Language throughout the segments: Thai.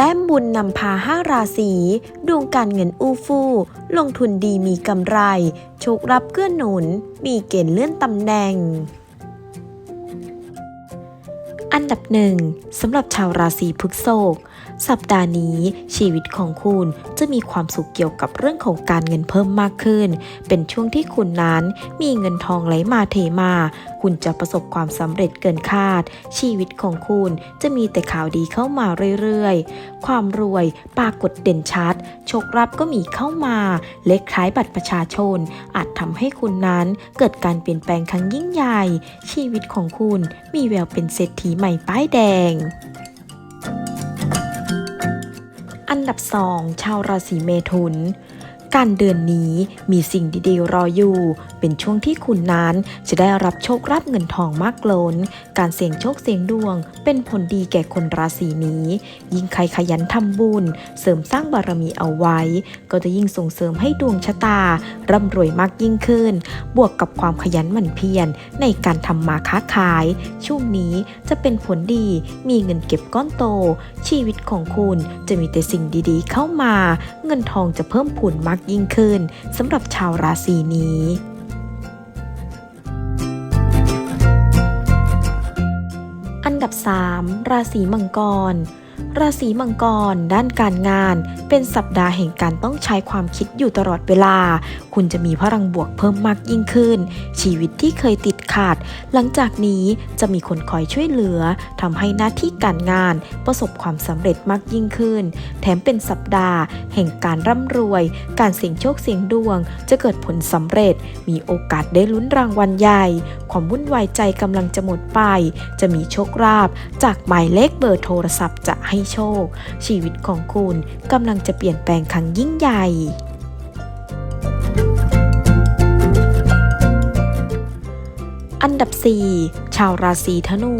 แต้มบุญนำพาห้าราศีดวงการเงินอู้ฟู่ลงทุนดีมีกำไร โชครับเกื้อหนุน มีเกณฑ์เลื่อนตำแหน่ง อันดับหนึ่งสำหรับชาวราศีพฤษภสัปดาห์นี้ชีวิตของคุณจะมีความสุขเกี่ยวกับเรื่องของการเงินเพิ่มมากขึ้น เป็นช่วงที่คุณนั้นมีเงินทองไหลมาเทมา คุณจะประสบความสำเร็จเกินคาด ชีวิตของคุณจะมีแต่ข่าวดีเข้ามาเรื่อยๆ ความรวยปรากฏเด่นชัด โชครับก็มีเข้ามา เลขคล้ายบัตรประชาชน อาจทำให้คุณนั้นเกิดการเปลี่ยนแปลงครั้งยิ่งใหญ่ ชีวิตของคุณมีแววเป็นเศรษฐีใหม่ป้ายแดง อันดับ 2 ชาวราศีเมถุน การเดือนนี้มีสิ่งดีๆรออยู่ เป็นช่วงที่คุณนั้นจะได้รับโชครับเงินทองมากล้น การเสี่ยงโชคเสี่ยงดวง เป็นผลดีแก่คนราศีนี้ ยิ่งใครขยันทำบุญ เสริมสร้างบารมีเอาไว้ ก็จะยิ่งส่งเสริมให้ดวงชะตา ร่ำรวยมากยิ่งขึ้น บวกกับความขยันหมั่นเพียรในการทำมาค้าขาย ช่วงนี้จะเป็นผลดี มีเงินเก็บก้อนโต ชีวิตของคุณจะมีแต่สิ่งดีๆ เข้ามา เงินทองจะเพิ่มพูนมากยิ่งขึ้นสำหรับชาวราศีนี้อันดับ 3 ราศีมังกร ราศีมังกร ด้านการงาน เป็นสัปดาห์แห่งการต้องใช้ความคิดอยู่ตลอดเวลา คุณจะมีพลังบวกเพิ่มมากยิ่งขึ้น ชีวิตที่เคยติดขัดหลังจากนี้จะมีคนคอยช่วยเหลือทำให้หน้าที่การงาน ประสบความสำเร็จมากยิ่งขึ้น แถมเป็นสัปดาห์ แห่งการร่ำรวย การเสี่ยงโชคเสี่ยงดวง จะเกิดผลสำเร็จ มีโอกาสได้ลุ้นรางวัลใหญ่ ความวุ่นวายใจกำลังจะหมดไป จะมีโชคลาภจากหมายเลขเบอร์โทรศัพท์จะให้โชค ชีวิตของคุณกำลังจะเปลี่ยนแปลงครั้งยิ่งใหญ่อันดับ 4 ชาวราศีธนู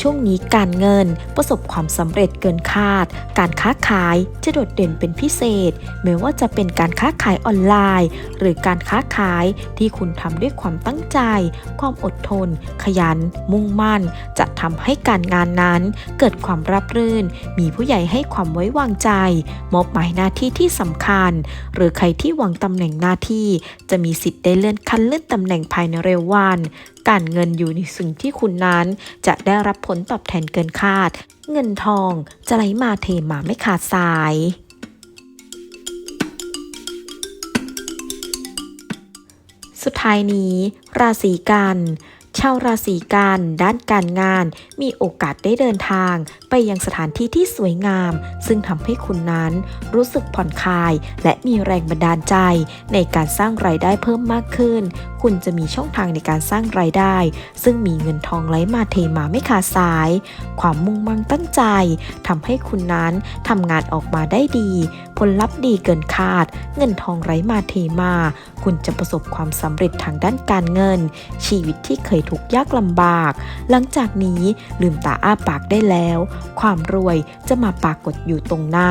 ช่วงนี้การเงินประสบความสำเร็จเกินคาด การค้าขายจะโดดเด่นเป็นพิเศษ ไม่ว่าจะเป็นการค้าขายออนไลน์ หรือการค้าขายที่คุณทำด้วยความตั้งใจ ความอดทน ขยัน มุ่งมั่น จะทำให้การงานนั้น เกิดความราบรื่น มีผู้ใหญ่ให้ความไว้วางใจ มอบหมายหน้าที่ที่สำคัญ หรือใครที่หวังตำแหน่งหน้าที่ จะมีสิทธิ์ได้เลื่อนขั้นเลื่อนตำแหน่งภายในเร็ววัน การเงินอยู่ในสิ่งที่คุณนั้นจะได้รับผลตอบแทนเกินคาด เงินทองจะไหลมาเทมาไม่ขาดสายสุดท้ายนี้ ราศีกันชาวราศีกันด้านการงาน มีโอกาสได้เดินทาง ไปยังสถานที่ที่สวยงาม ซึ่งทำให้คุณนั้นรู้สึกผ่อนคลาย และมีแรงบันดาลใจ ในการสร้างรายได้เพิ่มมากขึ้น คุณจะมีช่องทางในการสร้างรายได้ ซึ่งมีเงินทองไหลมาเทมาไม่ขาดสาย ความมุ่งมั่นตั้งใจทำให้คุณนั้นทำงานออกมาได้ดี ผลลัพธ์ดีเกินคาด เงินทองไหลมาเทมา คุณจะประสบความสำเร็จทางด้านการเงิน ชีวิตที่เคยทุกข์ยากลำบาก หลังจากนี้ลืมตาอ้าปากได้แล้ว ความรวยจะมาปรากฏอยู่ตรงหน้า